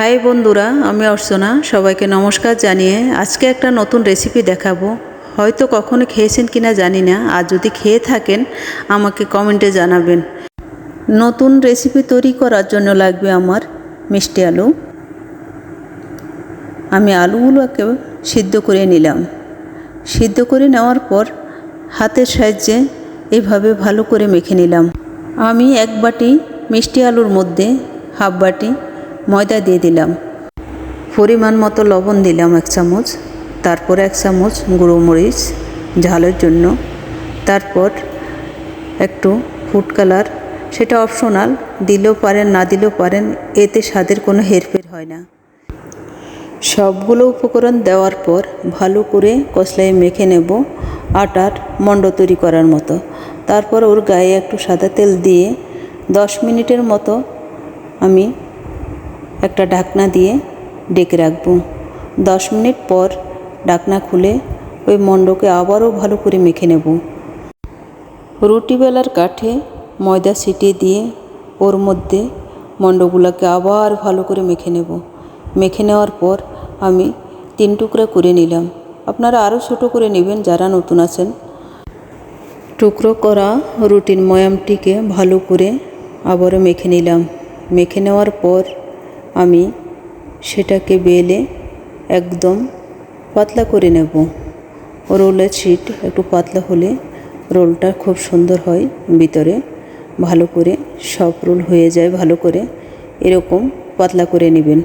High বন্ধুরা, আমি অর্চনা। সবাইকে নমস্কার জানিয়ে আজকে একটা নতুন রেসিপি দেখাবো। হয়তো কখনো খেয়েছেন কিনা জানি না, আর যদি খেয়ে থাকেন, আমাকে কমেন্টে জানাবেন। নতুন রেসিপি তৈরি করার জন্য লাগবে আমার মিষ্টি আলু। আমি আলুগুলোকে সিদ্ধ করে নিলাম। সিদ্ধ করে নেওয়ার পর হাতের সাহায্যে এভাবে ভালো করে মেখে নিলাম। আমি এক বাটি মিষ্টি আলুর মধ্যে হাফ বাটি ময়দা দিয়ে দিলাম। পরিমাণ মতো লবণ দিলাম এক চামচ, তারপর এক চামচ গুঁড়ো মরিচ, ঝালের জন্য। তারপর একটু ফুড কালার, সেটা অপশনাল, দিলেও পারেন, না দিলেও পারেন, এতে স্বাদের কোনো হেরফের হয় না। সবগুলো উপকরণ দেওয়ার পর ভালো করে কষলায় মেখে নেব আটার মণ্ড তৈরি করার মতো। তারপর ওর গায়ে একটু সাদা তেল দিয়ে দশ মিনিটের মতো আমি একটা ঢাকনা দিয়ে ডেকে রাখব। দশ মিনিট পর ঢাকনা খুলে ওই মণ্ডকে আবারও ভালো করে মেখে নেব। রুটি বেলার কাঠে ময়দা ছিটিয়ে দিয়ে ওর মধ্যে মণ্ডগুলোকে আবার ভালো করে মেখে নেব। মেখে নেওয়ার পর আমি তিন টুকরা করে নিলাম। আপনারা আরও ছোটো করে নেবেন যারা নতুন আছেন। টুকরো করা রুটির ময়ামটিকে ভালো করে আবারও মেখে নিলাম। মেখে নেওয়ার পর আমি সেটাকে বেলে একদম পাতলা করে নেব। রোলের ছিট একটু পাতলা হলে রোলটা খুব সুন্দর হয় ভিতরে। ভালো করে সব রোল হয়ে যায় ভালো করে। এরকম পাতলা করে নেবেন।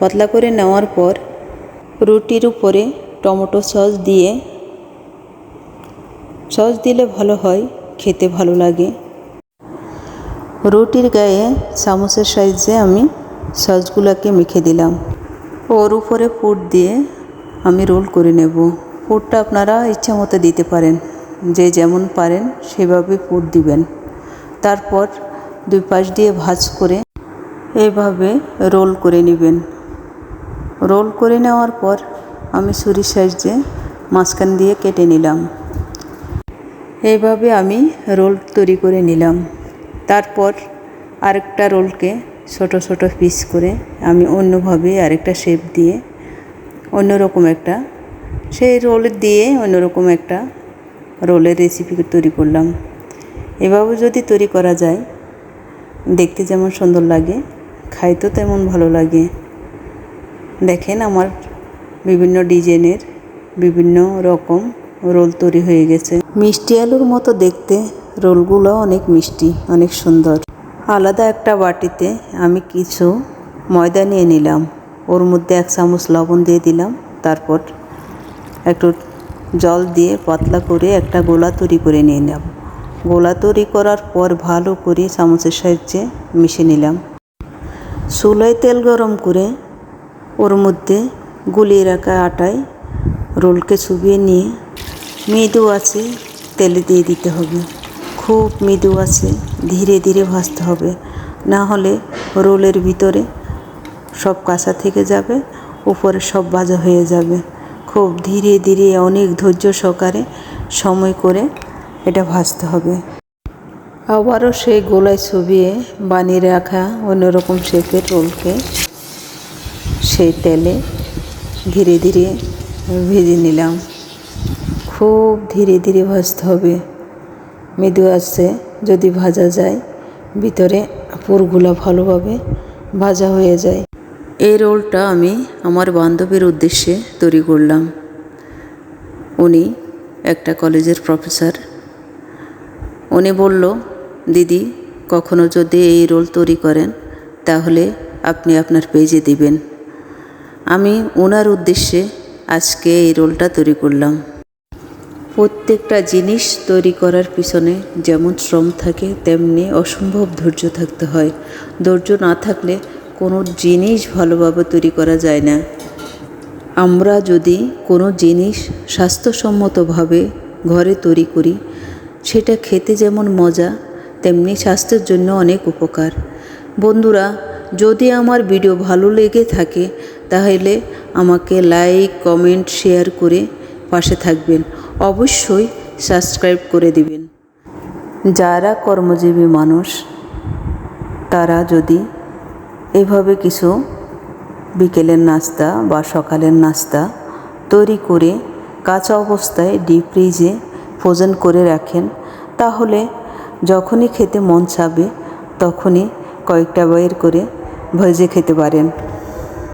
পাতলা করে নেওয়ার পর রুটির উপরে টমেটো সস দিয়ে সস দিলে ভালো হয়, খেতে ভালো লাগে। রুটির গায়ে চামচের সাইজে আমি সসগুলোকে মেখে দিলাম। ওর উপরে পুর দিয়ে আমি রোল করে নেব। পুরটা আপনারা ইচ্ছা মতো দিতে পারেন। যে যেমন পারেন সেভাবে পুর দিবেন। তারপর দুই পাশ দিয়ে ভাজ করে এভাবে রোল করে নেবেন। রোল করে নেওয়ার পর আমি ছুরির সাইজে মাঝখান দিয়ে কেটে নিলাম। এইভাবে আমি রোল তৈরি করে নিলাম। তারপর আরেকটা রোলকে ছোট ছোট পিস করে আমি অন্যভাবে আরেকটা শেপ দিয়ে অন্যরকম একটা, সেই রোল দিয়ে অন্যরকম একটা রোলের রেসিপি তৈরি করলাম। এভাবে যদি তৈরি করা যায়, দেখতে যেমন সুন্দর লাগে, খাইতেও তেমন ভালো লাগে। দেখেন আমার বিভিন্ন ডিজাইনের বিভিন্ন রকম রোল তৈরি হয়ে গেছে। মিষ্টি আলুর মতো দেখতে রোলগুলো অনেক মিষ্টি, অনেক সুন্দর। আলাদা একটা বাটিতে আমি কিছু ময়দা নিয়ে নিলাম। ওর মধ্যে এক চামচ লবণ দিয়ে দিলাম। তারপর একটু জল দিয়ে পাতলা করে একটা গোলা তৈরি করে নিয়ে নিলাম। গোলা তৈরি করার পর ভালো করে চামচের সাহায্যে মিশে নিলাম। চুলায় তেল গরম করে ওর মধ্যে গুলিয়ে রাখা আটায় রোলকে চুবিয়ে নিয়ে মৃদু আছে, তেলে দিয়ে দিতে হবে। খুব মৃদু আছে, ধীরে ধীরে ভাজতে হবে। না হলে রোলের ভিতরে সব কাঁচা থেকে যাবে, উপরে সব ভাজা হয়ে যাবে। খুব ধীরে ধীরে অনেক ধৈর্য সহকারে সময় করে এটা ভাজতে হবে। আবারও সেই গোলায় ছবিয়ে বানিয়ে রাখা অন্যরকম শেপের রোলকে সেই তেলে ধীরে ধীরে ভেজে নিলাম। খুব ধীরে ধীরে ভাজতে হবে। মৃদু আছে, যদি ভাজা যায়, ভিতরে পুরগুলো ভালোভাবে ভাজা হয়ে যায়। এই রোলটা আমি আমার বান্ধবীর উদ্দেশ্যে তৈরি করলাম। উনি একটা কলেজের প্রফেসর। উনি বলল, দিদি, কখনো যদি এই রোল তৈরি করেন, তাহলে আপনি আপনার পেজে দিবেন। আমি ওনার উদ্দেশ্যে আজকে এই রোলটা তৈরি করলাম। প্রত্যেকটা জিনিস তৈরি করার পিছনে যেমন শ্রম থাকে, তেমনি অসম্ভব ধৈর্য থাকতে হয়। ধৈর্য না থাকলে কোনো জিনিস ভালোভাবে তৈরি করা যায় না। আমরা যদি কোনো জিনিস স্বাস্থ্যসম্মতভাবে ঘরে তৈরি করি, সেটা খেতে যেমন মজা, তেমনি স্বাস্থ্যের জন্য অনেক উপকার। বন্ধুরা, যদি আমার ভিডিও ভালো লেগে থাকে, তাহলে আমাকে লাইক, কমেন্ট, শেয়ার করে পাশে থাকবেন। অবশ্যই সাবস্ক্রাইব করে দিবেন। যারা কর্মজীবী মানুষ, তারা যদি এভাবে কিছু বিকেলের নাস্তা বা সকালের নাস্তা তৈরি করে কাঁচা অবস্থায় ডিপ ফ্রিজে ফ্রোজেন করে রাখেন, তাহলে যখনই খেতে মন চাবে, তখনই কয়েকটা বের করে ভেজে খেতে পারেন।